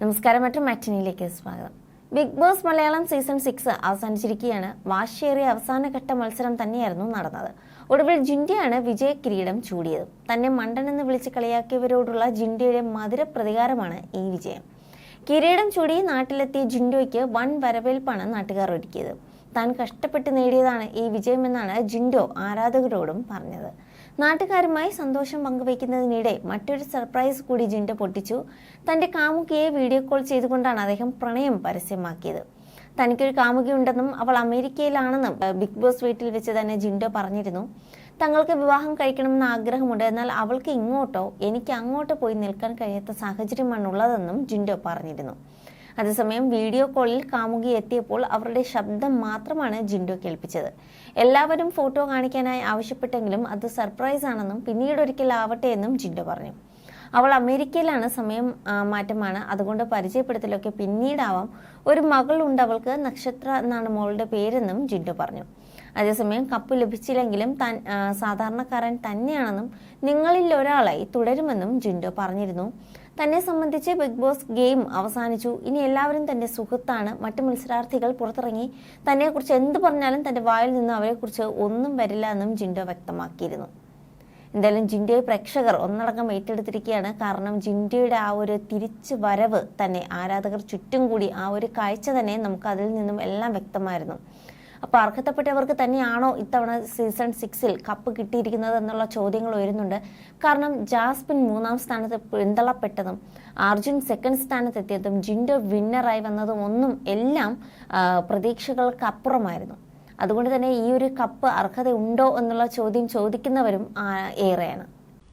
നമസ്കാരം മറ്റു മാറ്റിനിയിലേക്ക് സ്വാഗതം. Bigg Boss Malayalam season six അവസാനിച്ചിരിക്കുകയാണ്. വാശിയേറിയ അവസാനഘട്ട മത്സരം തന്നെയായിരുന്നു നടന്നത്. ഒടുവിൽ ജിൻഡിയാണ് വിജയ കിരീടം ചൂടിയത്. തന്നെ മണ്ടൻ എന്ന് വിളിച്ച് കളിയാക്കിയവരോടുള്ള ജിൻഡയുടെ മധുര പ്രതികാരമാണ് ഈ വിജയം. കിരീടം ചൂടി നാട്ടിലെത്തിയ ജിൻഡോയ്ക്ക് വൻ വരവേൽപ്പാണ് നാട്ടുകാർ ഒരുക്കിയത്. താൻ കഷ്ടപ്പെട്ട് നേടിയതാണ് ഈ വിജയമെന്നാണ് ജിൻഡോ ആരാധകരോടും പറഞ്ഞത്. നാട്ടുകാരുമായി സന്തോഷം പങ്കുവയ്ക്കുന്നതിനിടെ മറ്റൊരു സർപ്രൈസ് കൂടി ജിൻഡ പൊട്ടിച്ചു. തന്റെ കാമുകിയെ വീഡിയോ കോൾ ചെയ്തുകൊണ്ടാണ് അദ്ദേഹം പ്രണയം പരസ്യമാക്കിയത്. തനിക്കൊരു കാമുകിയുണ്ടെന്നും അവൾ അമേരിക്കയിലാണെന്നും ബിഗ് ബോസ് വീട്ടിൽ വെച്ച് തന്നെ ജിൻഡോ പറഞ്ഞിരുന്നു. തങ്ങൾക്ക് വിവാഹം കഴിക്കണമെന്ന് ആഗ്രഹമുണ്ട്. എന്നാൽ അവൾക്ക് ഇങ്ങോട്ടോ എനിക്ക് അങ്ങോട്ടോ പോയി നിൽക്കാൻ കഴിയാത്ത സാഹചര്യമാണ് ഉള്ളതെന്നും ജിൻഡോ പറഞ്ഞിരുന്നു. അതേസമയം വീഡിയോ കോളിൽ കാമുകി എത്തിയപ്പോൾ അവരുടെ ശബ്ദം മാത്രമാണ് ജിൻഡു കേൾപ്പിച്ചത്. എല്ലാവരും ഫോട്ടോ കാണിക്കാനായി ആവശ്യപ്പെട്ടെങ്കിലും അത് സർപ്രൈസ് ആണെന്നും പിന്നീട് ഒരിക്കൽ ആവട്ടെ എന്നും ജിൻഡു പറഞ്ഞു. അവൾ അമേരിക്കയിലാണ് സമയം മാറ്റമാണ്. അതുകൊണ്ട് പരിചയപ്പെടുത്തലൊക്കെ പിന്നീടാവാം. ഒരു മകളുണ്ട് അവൾക്ക്. നക്ഷത്ര എന്നാണ് മോളുടെ പേരെന്നും ജിൻഡു പറഞ്ഞു. അതേസമയം കപ്പ് ലഭിച്ചില്ലെങ്കിലും താൻ സാധാരണക്കാരൻ തന്നെയാണെന്നും നിങ്ങളിൽ ഒരാളായി തുടരുമെന്നും ജിൻഡോ പറഞ്ഞിരുന്നു. തന്നെ സംബന്ധിച്ച് ബിഗ് ബോസ് ഗെയിം അവസാനിച്ചു. ഇനി എല്ലാവരും തന്റെ സുഹൃത്താണ്. മറ്റു മത്സരാർത്ഥികൾ പുറത്തിറങ്ങി തന്നെക്കുറിച്ച് എന്ത് പറഞ്ഞാലും തന്റെ വായിൽ നിന്ന് അവരെക്കുറിച്ച് ഒന്നും വരില്ല എന്നും ജിൻഡോ വ്യക്തമാക്കിയിരുന്നു. എന്തായാലും ജിൻഡോയെ പ്രേക്ഷകർ ഒന്നടങ്കം ഏറ്റെടുത്തിരിക്കുകയാണ്. കാരണം ജിൻഡോയുടെ ആ ഒരു തിരിച്ചു വരവ് തന്നെ ആരാധകർ ചുറ്റും കൂടി ആ ഒരു കാഴ്ച തന്നെ നമുക്ക് അതിൽ നിന്നും എല്ലാം വ്യക്തമായിരുന്നു. അപ്പോൾ അർഹതപ്പെട്ടവർക്ക് തന്നെയാണോ ഇത്തവണ സീസൺ സിക്സിൽ കപ്പ് കിട്ടിയിരിക്കുന്നത് എന്നുള്ള ചോദ്യങ്ങൾ ഉയരുന്നുണ്ട്. കാരണം ജാസ്പിൻ മൂന്നാം സ്ഥാനത്ത് പിന്തള്ളപ്പെട്ടതും അർജുൻ സെക്കൻഡ് സ്ഥാനത്തെത്തിയതും ജിൻഡോ വിന്നറായി വന്നതും ഒന്നും എല്ലാം പ്രതീക്ഷകൾക്ക് അപ്പുറമായിരുന്നു. അതുകൊണ്ട് തന്നെ ഈ ഒരു കപ്പ് അർഹതയുണ്ടോ എന്നുള്ള ചോദ്യം ചോദിക്കുന്നവരും ഏറെയാണ്.